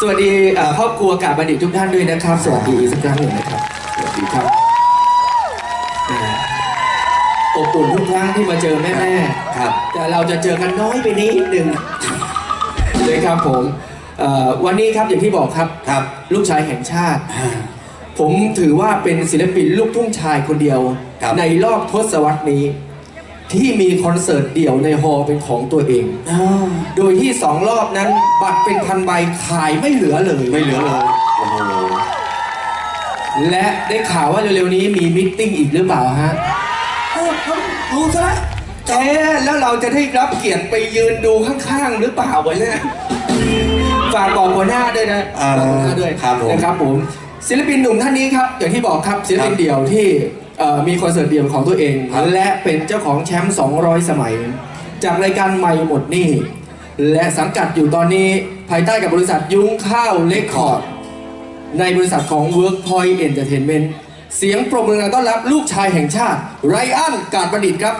สวัสดีเอ่อครอบครัวกาบบัณฑิตทุกท่านด้วยนะครับ สวัสดีอีกสักครั้งหนึ่งนะครับ สวัสดีครับนะฮะอบอุ่นทุกครั้งที่มาเจอแม่ๆครับ แต่เราจะเจอกันน้อยไปนิดหนึ่งเลยครับผมเอ่อวันนี้ครับอย่างที่บอกครับครับ ลูกชายแห่งชาติ ผมถือว่าเป็นศิลปินลูกทุ่งชายคนเดียวครับในรอบทศวรรษนี้ ที่มีคอนเสิร์ตเดี่ยวในฮอลล์เป็นของตัวเอง โดยที่สองรอบนั้น บัตรเป็นพันใบขายไม่เหลือเลยไม่เหลือเลยโอ้โหและได้ข่าวว่าเร็วๆนี้มีมิทติ้งอีกหรือเปล่าฮะรู้ซะเอ๊ะแล้วเราจะได้รับเกียรติไปยืนดูข้างๆ หรือเปล่าวะเนี่ยฝากบอกหัวหน้าด้วยนะอ่าฝากหัวหน้าด้วยครับผม นะครับผม ศิลปินหนุ่มท่านนี้ครับ อย่างที่บอกครับศิลปินเดี่ยวที่ เอ่อมีคอนเสิร์ตเดี่ยวของตัวเอง และเป็นเจ้าของแชมป์ 200 สมัย จากรายการใหม่หมดหนี่ และสังกัดอยู่ตอนนี้ภายใต้กับบริษัทยุ้งข้าวเลคคอร์ด ในบริษัทของ Workpoint Entertainment เสียงปรบมือต้อนรับลูกชายแห่งชาติ ไรอัน กาดประดิษฐ์ครับ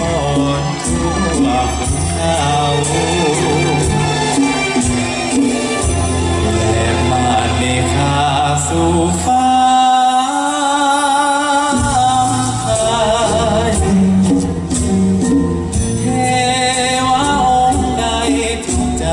สิ่งทอนทั่วเขาและมาเนคาสู่ฟ้าไทยเทวาองค์ใดทุกใจ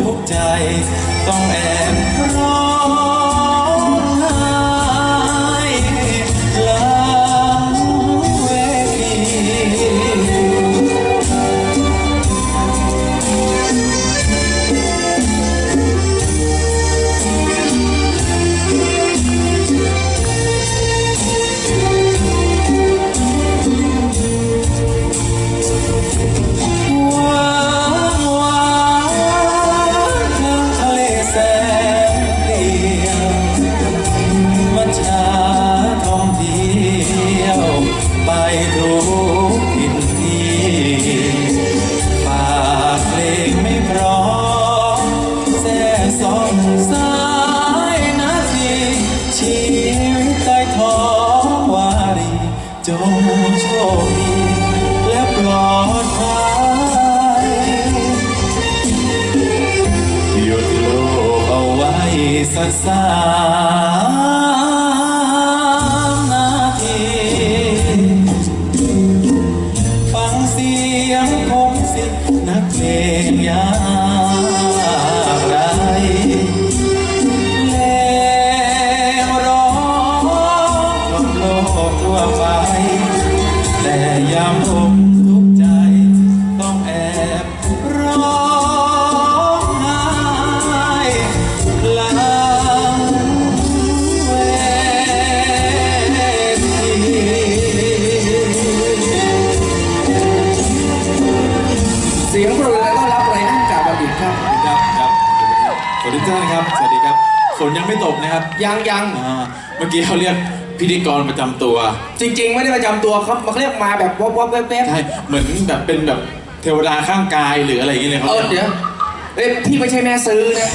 ทุกใจ ต้องแอบร้อง สัก ทุกท่านครับ สวัสดีครับฝนยังไม่ตกนะครับยังยังอ่าเมื่อกี้เขาเรียกพิธีกรประจำตัวจริง ๆ ไม่ได้ประจำตัวครับมาเรียกมาแบบวบวบแวบแวบใช่เหมือนแบบเป็นแบบเทวดาข้างกายหรืออะไรอย่างเงี้ยเลยเอเขาอเดี๋ยวเอ้ยพี่ไม่ใช่แม่ซื้อนะ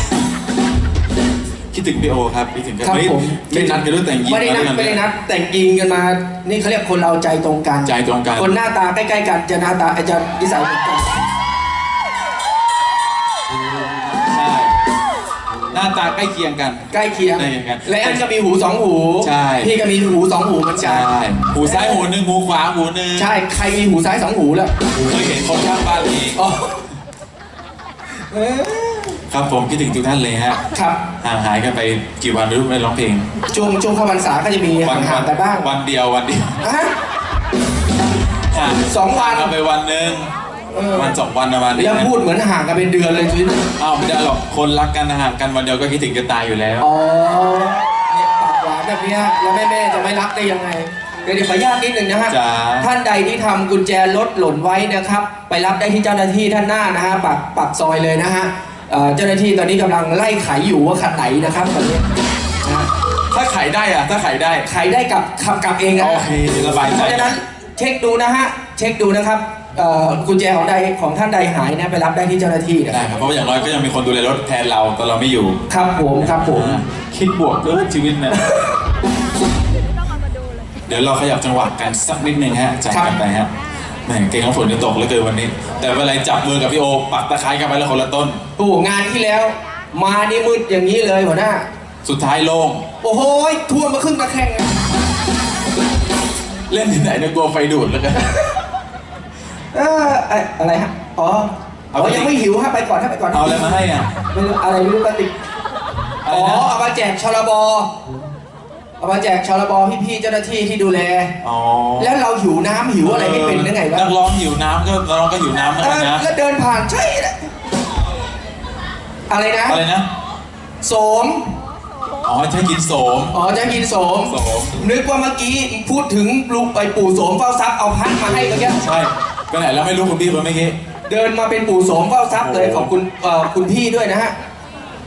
คิดถึงพี่โอครับคิดถึงกันครับไม่ผม ไม่นัดกันด้วยแต่งยิงไม่ได้นัดกัไม่ได้นัดแต่งยิงกันมา นี่เขาเรียกคนเราใจตรงกัน ใจตรงกันคนหน้าตาใกล้ ๆ กันจะหน้าตาจะนิสัยเหมือนกัน น้าตาใกล้เคียงกัน ใกล้เคียง ใกล้เคียงกัน และอันก็มีหูสองหูใช่ พี่ก็มีหูสองหูเหมือนกัใช่นหูซ้ายหูหนึ่งหูขวาหูหนึ่งใช่ใครมีหูซ้ายสองหูแล้วเคยเห็นคนข้างบ้านนี้อ๋อเออครับผมคิดถึงทุกท่านเลยฮะครับห่างหายกันไปกี่วันไม่รู้ไม่ร้องเพลงช่วงช่วงเข้าพรรษาก็จะมีห่างๆกันบ้างวันเดียววันเดียวอะห่างสองวันห่างไปวันหนึ่งเออ วันสองวันประมาณนี้แล้วพูดเหมือนห่างกันเป็นเดือนเลยชีวิตอ้าวไม่ได้หรอกคนรักกันห่างกันวันเดียวก็คิดถึงจะตายอยู่แล้วอ๋อเนี่ยปากหวานแบบเนี้ยแล้วแม่แม่ๆจะไม่รักได้ยังไงเดี๋ยวเดี๋ยวขออนุญาตนิดหนึ่งนะฮะจ๋าท่านใดที่ทำกุญแจรถหล่นไว้นะครับ ไปรับได้ที่เจ้าหน้าที่ท่านหน้านะฮะปากปากซอยเลยนะฮะเอ่อเจ้าหน้าที่ตอนนี้กำลังไล่ไขอยู่ว่าคันไหนนะครับตอนนี้นะฮะถ้าขายได้อะถ้าขายได้ไขได้กับขับกลับเองนะโอฮะเคสบายเพใจราะฉะนั้นเช็คดูนะฮะเช็คดูนะครับ เอ่อกุญแจของใดของท่านใดหายนะไปรับได้ที่เจ้าหน้าที่นะได้ครับครับเพราะว่าอย่างน้อยก็ยังมีคนดูแลรถแทนเราตอนเราไม่อยู่ครับผมครับผมคิดบวกเกินชีวิตเนี่ยเดี๋ยวเราขยับจังหวะกันสักนิดนึงฮะจัดกันไปฮะแหมเก่งของฝนจะตกเหลือเกินวันนี้ แต่เวลาจับมือกับพี่โอ ปักตะไคร้กันไปแล้วคนละต้น โอ้โหงานที่แล้ว มานี่มืดอย่างนี้เลยหัวหน้า สุดท้ายโล่งโอ้โหท่วมมาครึ่งตะแคงเลยเล่นที่ไหนเนี่ยกลัวไฟดูดแล้วกัน เออไอ้อะไรฮะ อ๋อเอาอ๋ไปอยังไม่หิวฮะ ไปก่อนฮะไปก่อนเอาอะไรมาให้อะไม่รู้อะไรไม่รู้กระติกอะไรอ๋อนะเอามาแจกชลบเอามาแจกชลบพี่ๆเจ้าหน้าที่ที่ดูแล อ๋อ แล้วเราหิวน้ำหิวอะไรไม่เป็นหรือไงวะนักร้องหิวน้ำก็นักร้องก็หิวน้ำเหมือนเอกันอนะ แล้วเดินผ่านใช่แหละอะไรนะ อะไรนะ โสม อ๋อใช่กินโสม อ๋อจะกินโสมโสม นึกว่าเมื่อกี้พูดถึงลูกไปปู่โสมเฝ้าทรัพย์เอาพัดมาให้เมื่อกี้ใช่ ไปไหนแล้วไม่รู้คุณพี่คนเมื่อกี้เดินมาเป็นปู่โสมเฝ้าทรัพย์เลยขอบคุณเอ่อคุณพี่ด้วยนะฮะ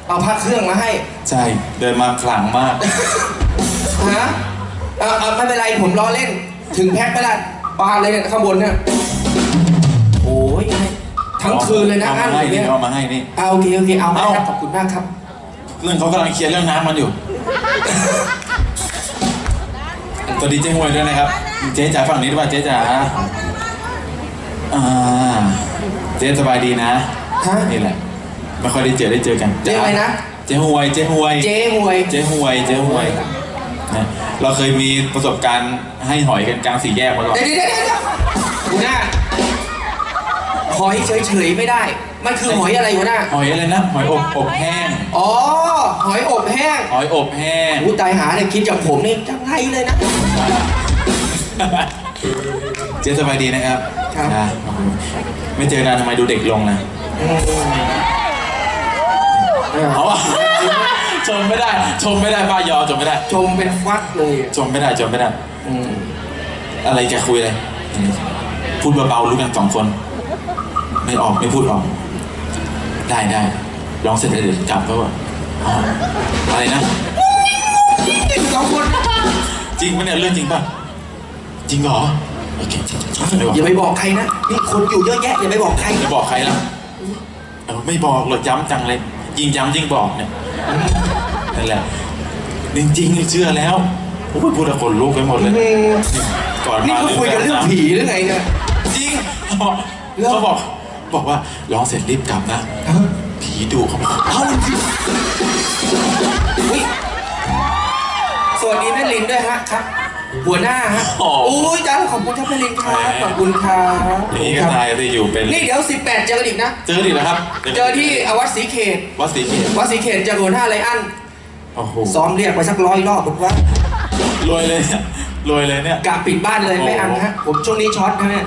เอาพักเครื่องมาให้ ใช่เดินมาขลังมาก ฮะเออเออไม่เป็นไรผมล้อเล่น ถึงแพ็คไปละปาเลยเนี่ยข้างบนเนี่ยโอ้ยทั้งคืนเลยนะเอาอัมานให้เนี่นี่ยเอามาให้นี่ เอาโอเคโอเคเอามาเอา ครับขอบคุณมากครับ เรื่องเขากำลังเคลียร์เรื่องน้ำมันอยู่ สวัสดีเจ๊หวยด้วยนะครับ เจ๊จ๋าฝั่งนี้ด้วยป่ะเจ๊จ๋า อ่าเจ๊สบายดีนะ ฮะ นี่แหละไม่ค่อยได้เจอได้เจอกันเจ๊อะไรนะ เจ๊หวย เจ๊หวย เจ๊หวย เจ๊หวย เจ๊หวยนะเราเคยมีประสบการณ์ให้หอยกันกลางสี่แยกมาก่อนเดี๋ยวเดี๋ยวเดี๋ยวเดี๋ยวหัวหน้าหอยเฉยๆไม่ได้ มันคือหอยอะไรหัวหน้า หอยอะไรนะ หอยอบอบแห้ง อ๋อ หอยอบแห้งหอยอบแห้ง อู้ตายหาเนี่ยคิดจากผมนี่จังไรเลยนะ เจ๊สบายดีนะครับ ครับอ่าขอบคุณไม่เจอนานทำไมดูเด็กลงนะอืมเออเอาอะชมไม่ได้ ชมไม่ได้ป้ายอชมไม่ได้ ชมเป็นฟักเลยอะชมไม่ได้ ชมไม่ได้ อืมอะไรจะคุยอะไร พูดเบาๆรู้กันสองคน ไม่ออกไม่พูดออก ได้ได้ร้องเสร็จแล้วเดี๋ยวกลับก็ว่าอ๋ออะไรนะ สองคนจริงปะเนี่ยเรื่องจริงป่ะจริงเหรอโอเคไม่บอกอย่าไปบอกใครนะนี่คนอยู่เยอะแยะอย่าไปบอกใครไม่บอกใครละเออไม่บอกเลยย้ำจังเลย ยิ่งย้ำยิ่งบอกเนี่ยนั่นแหละจริงๆเชื่อแล้วโอ้ยพูดแต่คนลุกไปหมดเลยอืมก่อนนี่มาเขาคุยกันเรื่องผีหรือไงเนี่ย จริงเขาบอก บอกว่าร้องเสร็จรีบกลับนะ ผีดุเขาบอกเอาจริงอุ๊ยสวัสดีแม่ลินด้วยฮะครับ หัวหน้าฮะโอ้ยจ้าขอบคุณครับแม่ลินครับ ขอบคุณครับอย่างนี้ก็ตายจะอยู่เป็น นี่เดี๋ยว 18 เจอกันอีกนะ เจอดิแล้วครับเจอที่อวัดศรีเขต วัดศรีเขตวัดศรีเขตเจอหัวหน้าไรอันโอ้โหซ้อมเรียกไปสักร้อยรอบบอกว่ารวยเลยเนี่ยรวยเลยเนี่ยกะปิดบ้านเลยไม่อันฮะ ผมช่วงนี้ช็อตฮะเนี่ย